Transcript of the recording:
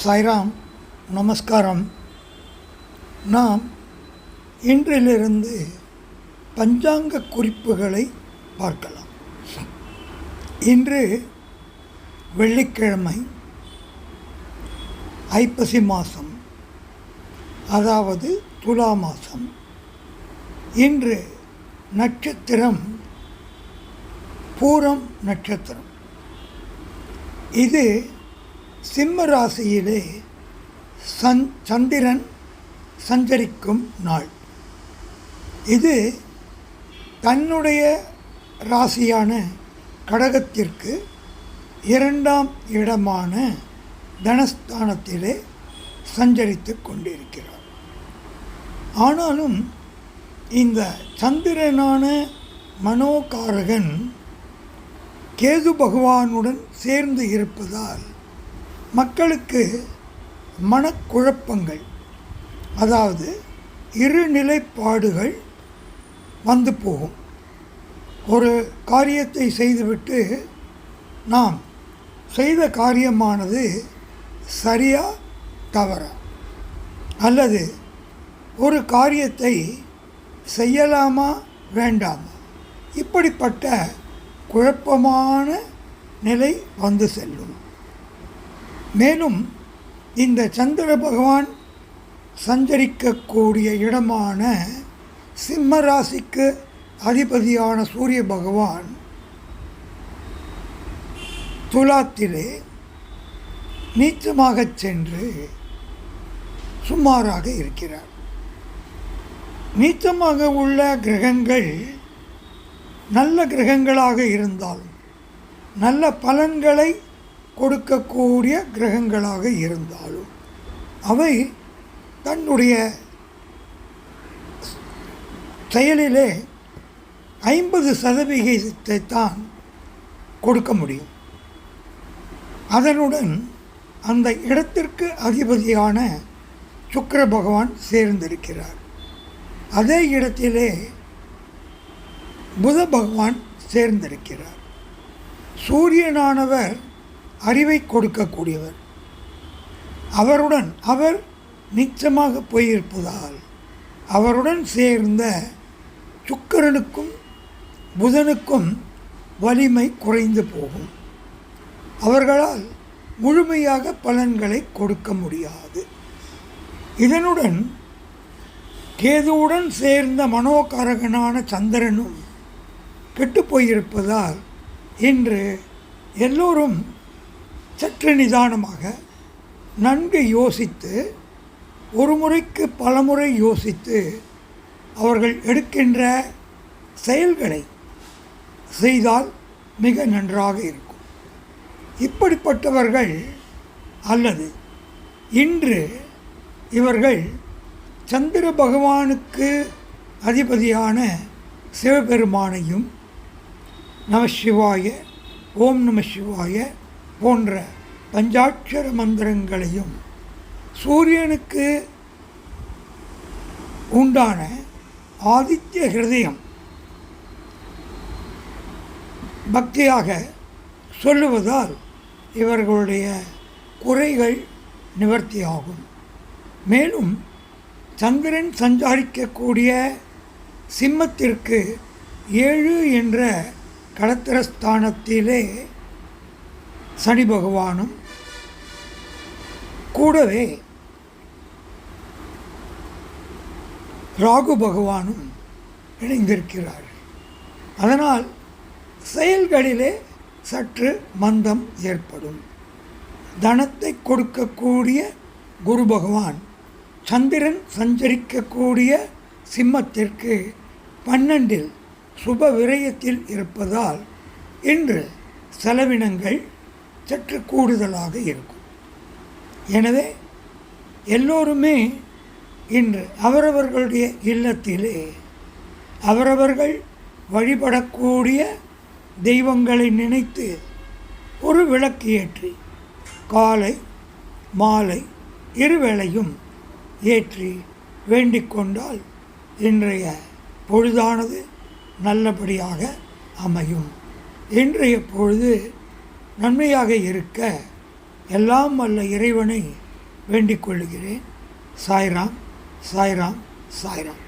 சாய்ராம் நமஸ்காரம். நாம் இன்றிலிருந்து பஞ்சாங்க குறிப்புகளை பார்க்கலாம். இன்று வெள்ளிக்கிழமை ஐப்பசி மாதம் அதாவது துலா மாதம் இன்று நட்சத்திரம் பூரம் நட்சத்திரம். இது சிம்ம ராசியிலே சந் சந்திரன் சஞ்சரிக்கும் நாள். இது தன்னுடைய ராசியான கடகத்திற்கு இரண்டாம் இடமான தனஸ்தானத்திலே சஞ்சரித்து கொண்டிருக்கிறார். ஆனாலும் இந்த சந்திரனான மனோகாரகன் கேது பகவானுடன் சேர்ந்து இருப்பதால் மக்களுக்கு மனக்குழப்பங்கள் அதாவது இரு நிலைப்பாடுகள் வந்து போகும். ஒரு காரியத்தை செய்துவிட்டு நாம் செய்த காரியமானது சரியா தவறா? அல்லது ஒரு காரியத்தை செய்யலாமா வேண்டாமா? இப்படிப்பட்ட குழப்பமான நிலை வந்து செல்லும். மேலும் இந்த சந்திர பகவான் சஞ்சரிக்கக்கூடிய இடமான சிம்ம ராசிக்கு அதிபதியான சூரிய பகவான் துலாத்திலே நீச்சமாகச் சென்று சுமாராக இருக்கிறார். நீச்சமாக உள்ள கிரகங்கள் நல்ல கிரகங்களாக இருந்தால் நல்ல பலன்களை கொடுக்கக்கூடிய கிரகங்களாக இருந்தாலும் அவை தன்னுடைய செயலிலே ஐம்பது சதவிகிதத்தை தான் கொடுக்க முடியும். அதனுடன் அந்த இடத்திற்கு அதிபதியான சுக்கர பகவான் சேர்ந்திருக்கிறார். அதே இடத்திலே புத பகவான் சேர்ந்திருக்கிறார். சூரியனானவர் அறிவை கொடுக்கக்கூடியவர். அவருடன் அவர் நிச்சயமாக போயிருப்பதால் அவருடன் சேர்ந்த சுக்கரனுக்கும் புதனுக்கும் வலிமை குறைந்து போகும். அவர்களால் முழுமையாக பலன்களை கொடுக்க முடியாது. இதனுடன் கேதுவுடன் சேர்ந்த மனோகாரகனான சந்திரனும் கெட்டுப் போயிருப்பதால் இன்று எல்லோரும் சற்று நிதானமாக நன்கு யோசித்து ஒரு முறைக்கு பலமுறை யோசித்து அவர்கள் எடுக்கின்ற செயல்களை செய்தால் மிக நன்றாக இருக்கும். இப்படிப்பட்டவர்கள் அல்லது இன்று இவர்கள் சந்திர பகவானுக்கு அதிபதியான சிவபெருமானையும் நமசிவாய ஓம் நம சிவாய போன்ற பஞ்சாட்சர மந்திரங்களையும் சூரியனுக்கு உண்டான ஆதித்ய ஹிருதயம் பக்தியாக சொல்லுவதால் இவர்களுடைய குறைகள் நிவர்த்தியாகும். மேலும் சந்திரன் சஞ்சாரிக்கக்கூடிய சிம்மத்திற்கு ஏழு என்ற கடத்திரஸ்தானத்திலே சனி பகவானும் கூடவே ராகு பகவானும் இணைந்திருக்கிறார்கள். அதனால் செயல்களிலே சற்று மந்தம் ஏற்படும். தனத்தை கொடுக்கக்கூடிய குரு பகவான் சந்திரன் சஞ்சரிக்கக்கூடிய சிம்மத்திற்கு பன்னெண்டில் சுப விரயத்தில் இருப்பதால் இன்று செலவினங்கள் சற்று கூடுதலாக இருக்கும். எனவே எல்லோருமே இன்று அவரவர்களுடைய இல்லத்திலே அவரவர்கள் வழிபடக்கூடிய தெய்வங்களை நினைத்து ஒரு விளக்கு ஏற்றி காலை மாலை இருவேளையும் ஏற்றி வேண்டிக் கொண்டால் இன்றைய பொழுதானது நல்லபடியாக அமையும். இன்றைய பொழுது நன்மையாக இருக்க எல்லாம் வல்ல இறைவனை வேண்டிக் கொள்கிறேன் சாய்ராம் சாய்ராம் சாய்ராம்.